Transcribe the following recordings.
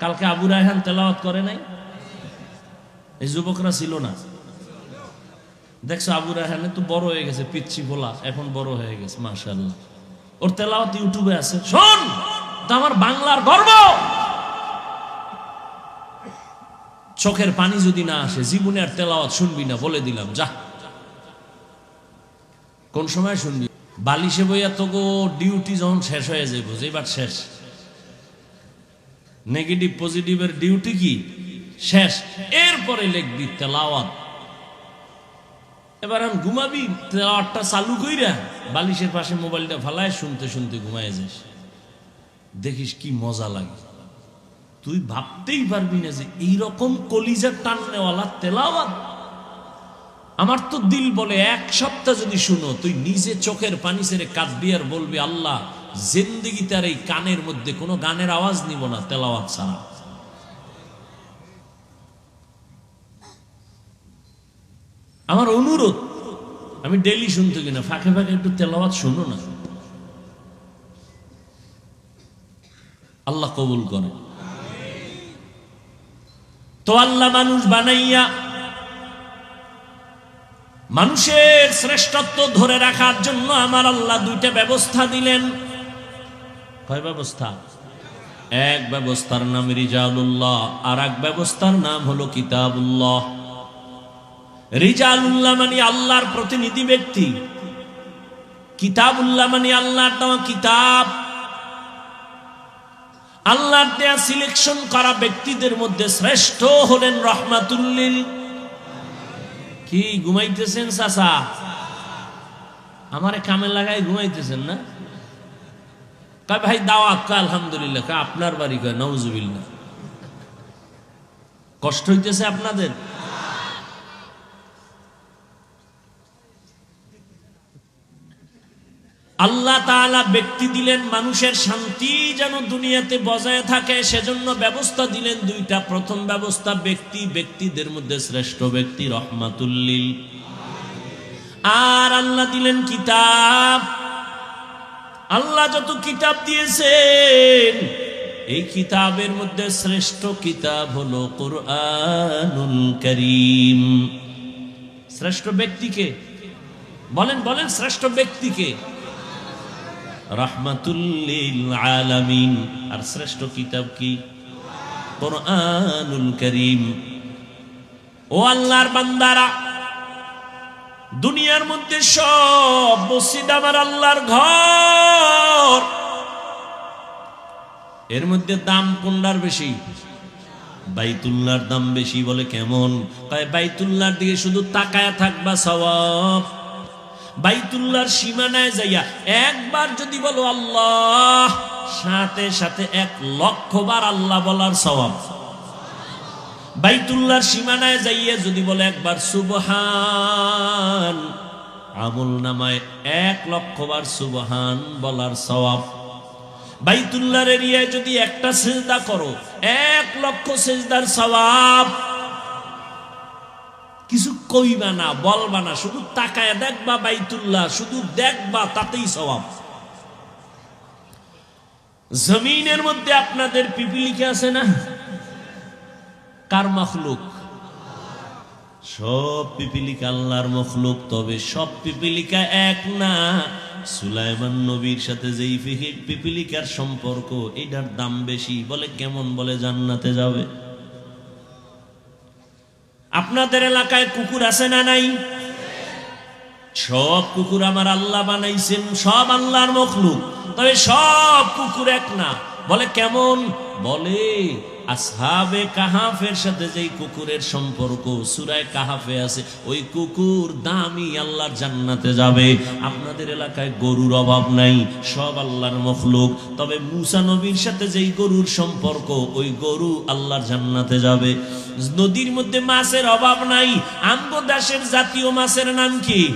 কালকে আবু রায়হান তেলাওয়াত করে নাই? এই যুবকরা ছিল না। দেখছ আবু রায়হানে তো বড় হয়ে গেছে, পিচ্ছি ভোলা, এখন বড় হয়ে গেছে মাশাল্লাহ ওর তেলাওয়াত ইউটিউবে আছে। শোন আমার বাংলার গর্ব। চোখের পানি যদি না আসে, জীবনে আর তেলাওয়াত শুনবি না, বলে দিলাম, যা। কোন সময় শুনবি? বালিশে বইয়া তো গো ডিউটি যখন শেষ হয়ে যাইব যেবার শেষ। নেগেটিভ পজিটিভের ডিউটি কি? শেষ। এরপরে লিখবি তেলাওয়াত। এবার আমি ঘুমাবি, তেলাওয়াতটা চালু কইরা বালিশের পাশে মোবাইলটা ফালায় শুনতে শুনতে ঘুমায় যাস দেখিস কি মজা লাগে। তুই ভাবতেই পারবি না যে এইরকম কলিজার টাননেওয়ালা তেলাওয়াত। আমার তো দিল বলে, এক সপ্তাহ যদি শুনো, তুই নিজে চোখের পানি ছেড়ে কাঁদবি আর বলবি, আল্লাহ জিন্দিগি তার এই কানের মধ্যে কোনো গানের আওয়াজ নিব না তেলাওয়াত ছাড়া। আমার অনুরোধ, আমি ডেলি শুনতে কিনা ফাঁকে ফাঁকে একটু তেলাওয়াত শুনো না। আল্লাহ কবুল করে তো আল্লাহ মানুষ বানাইয়া, মানুষের শ্রেষ্ঠত্ব ধরে রাখার জন্য আমার আল্লাহ দুইটা ব্যবস্থা দিলেন। কয় ব্যবস্থা? এক ব্যবস্থার নাম রিজালুল্লাহ আর এক ব্যবস্থার নাম হলো কিতাবুল্লাহ। রিজালুল্লাহ মানে আল্লাহর প্রতিনিধি ব্যক্তি। কিতাবুল্লাহ মানে আল্লাহর দেওয়া কিতাব। আল্লাহর দেয়া সিলেকশন করা ব্যক্তিদের মধ্যে শ্রেষ্ঠ হলেন রহমাতুল্লিল। কি, ঘুমাইতেছেন চাচা? আমারে কামে লাগাই ঘুমাইতেছেন না? কয়, ভাই দাওয়াত কয় আলহামদুলিল্লাহ। কয়, আপনার বাড়ি কয় নওজুবিল্লাহ কষ্ট হইতেছে আপনাদের? আল্লাহ তাআলা ব্যক্তি দিলেন, মানুষের শান্তি যেন দুনিয়াতে বজায় থাকে, সেজন্য ব্যবস্থা দিলেন দুইটা। প্রথম ব্যবস্থা, ব্যক্তি, ব্যক্তিদের মধ্যে শ্রেষ্ঠ ব্যক্তি রহমাতুল্লিল আর আল্লাহ দিলেন কিতাব। আল্লাহ যত কিতাব দিয়েছেন, এই কিতাবের মধ্যে শ্রেষ্ঠ কিতাব হলো কোরআনুল করিম। শ্রেষ্ঠ ব্যক্তিকে, বলেন বলেন, শ্রেষ্ঠ ব্যক্তিকে। রাহমাতুল্লিল আলামিন। আর শ্রেষ্ঠ কিতাব কি? কোরআনুল করিম। ও আল্লাহর বান্দারা দুনিয়ার মধ্যে সব মসজিদ আমার আল্লাহর ঘর। এর মধ্যে দাম কোনটার বেশি? বাইতুল্লাহর দাম বেশি বলে কেমন? কয়, বাইতুল্লাহর দিকে শুধু তাকায় থাকবা সওয়াব। বাইতুল্লাহর সীমানায় যাইয়া একবার যদি বলো আল্লাহ, সাথে সাথে এক লক্ষ বার আল্লাহ বলার সওয়াব। বাইতুল্লাহর সীমানায় যাইয়া যদি বলে একবার, সুবহান, আমুল নামায় এক লক্ষ বার সুবহান বলার সওয়াব। বাইতুল্লাহর এরিয়ায় যদি একটা সেজদা করো, এক লক্ষ সেজদার সওয়াব। কিছু কইবা না, বলবা না, শুধু তাকায় দেখবা বাইতুল্লাহ, শুধু দেখবা তাতেই স্বভাব জমিনের মধ্যে আপনাদের পিপিলিকে আছে না? কার মখলুক? সব পিপিলিকা আল্লাহর মখলুক তবে সব পিপিলিকা এক না। সুলাইমান নবীর সাথে যেই পিপিলিকার সম্পর্ক এটার দাম বেশি। বলে কেমন বলে জান্নাতে যাবে? আপনাদের এলাকায় কুকুর আছে না নাই? সব কুকুর আমার আল্লাহ বানাইছেন সব আল্লাহর মখলুক। তবে সব কুকুর এক না। বলে কেমন? বলে আসহাবে কাহাফের সাথে যেই কুকুরের সম্পর্ক, সুরায় কাহাফে আছে, ওই কুকুর দামি আল্লাহর জান্নাতে যাবে। আপনাদের এলাকায় গরুর অভাব নাই, সব আল্লাহর মখলুক। তবে মুসা নবীর সাথে যেই গরুর সম্পর্ক, ওই গরু আল্লাহর জান্নাতে যাবে। নদীর মধ্যে মাছের অভাব নাই, আম্ব দাসের জাতীয় মাছের নাম কি?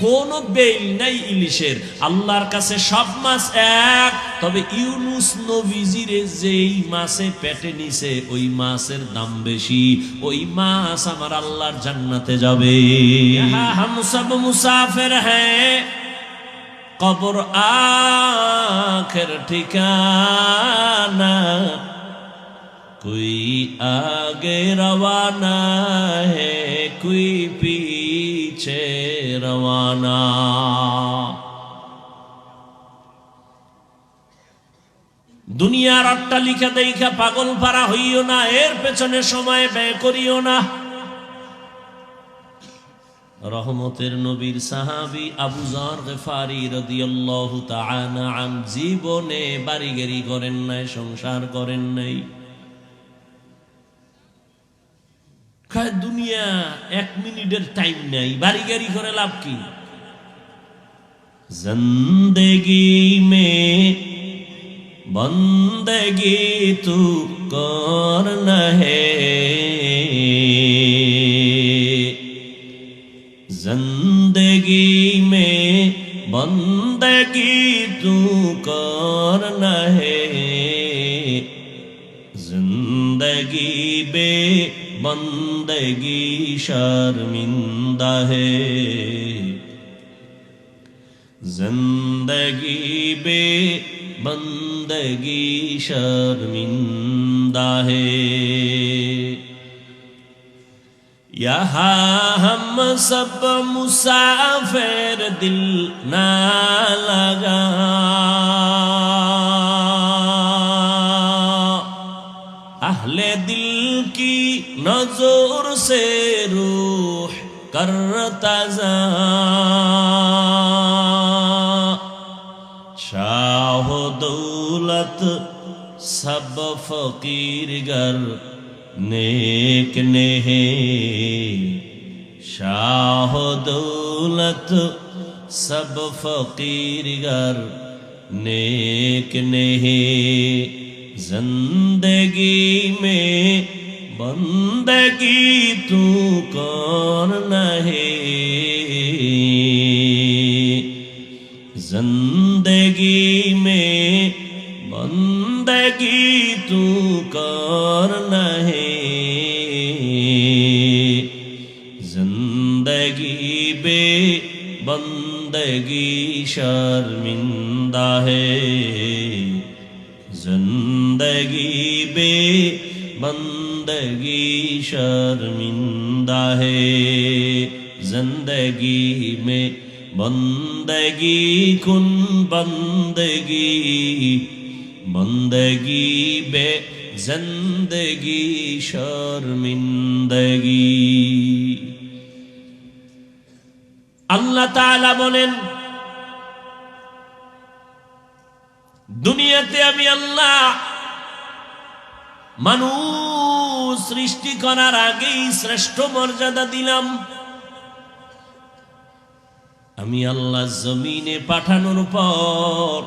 কোন বেল নাই ইলিশের আল্লাহর কাছে সব মাছ এক তবে ইউনুস নবীজিরে যেই মাছে পেটে নিছে ওই মাছের দাম বেশি ওই মাছ আমার আল্লাহর জান্নাতে যাবে হাম সব মুসাফির হ্যাঁ কবর আখের ঠিকানা कोई आगे रवाना है कोई পিছে রওয়ানা। দুনিয়ার লিখা দেখা পাগল পারা হইও না, এর পেছনে সময় ব্যয় করিও না। রহমতের নবীর সাহাবি আবু জার গেফারি রদিয়াল্লাহু আন, জীবনে বাড়িগেরি করেন নাই, সংসার করেন নাই। দুনিয়া এক মিনিটের টাইম নাই। বাড়ি গাড়ি করে লাভ কি? জিন্দগি মে বন্দগি তু কর হে। জিন্দগি মে বন্দগি তু কর হে। জন্দগি বে بندگی شرمندہ ہے زندگی بے بندگی شرمندہ ہے یہاں ہم سب مسافر دل نہ لگا نظور سے روح کر تازہ۔ شاہ دولت سب فقیر گر، نیک نہیں شاہ دولت سب فقیر گر، نیک نہیں زندگی میں بندگی تو کون نہیں؟ زندگی میں بندگی تو کون نہیں؟ زندگی بے بندگی شرمندہ ہے۔ زندگی بے بند زندگی شرمندہ ہے زندگی میں بندگی کن بندگی بندگی بے زندگی شرمندگی আল্লাহ তাআলা বলেন দুনিয়াতে আমি اللہ মানুষ সৃষ্টি করার আগেই শ্রেষ্ঠ মর্যাদা দিলাম। আমি আল্লাহ জমিনে পাঠানোর পর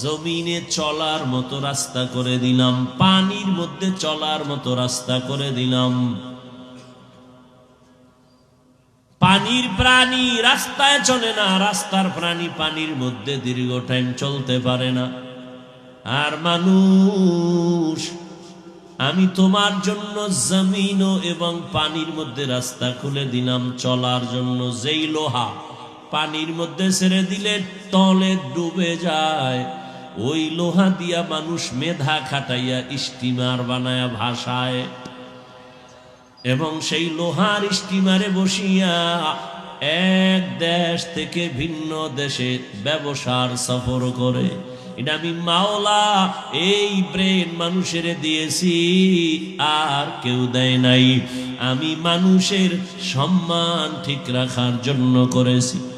জমিনে চলার মতো রাস্তা করে দিলাম, পানির মধ্যে চলার মতো রাস্তা করে দিলাম। পানির প্রাণী রাস্তায় চলে না, রাস্তার প্রাণী পানির মধ্যে দীর্ঘ টাইম চলতে পারে না। আর মানুষ আমি তোমার জন্য জমিন এবং পানির মধ্যে রাস্তা খুলে দিলাম চলার জন্য যেই লোহা। পানির মধ্যে ছেড়ে দিলে তলে ডুবে যায়। ওই লোহা দিয়া মানুষ মেধা খাটাইয়া স্টিমার বানায়া ভাসায়। এবং সেই লোহার স্টিমারে বসিয়া এক দেশ থেকে ভিন্ন দেশে ব্যবসার সফর করে। এটা আমি মাওলা, এই ব্রেন মানুষের দিয়েছি, আর কেউ দেয় নাই। আমি মানুষের সম্মান ঠিক রাখার জন্য করেছি।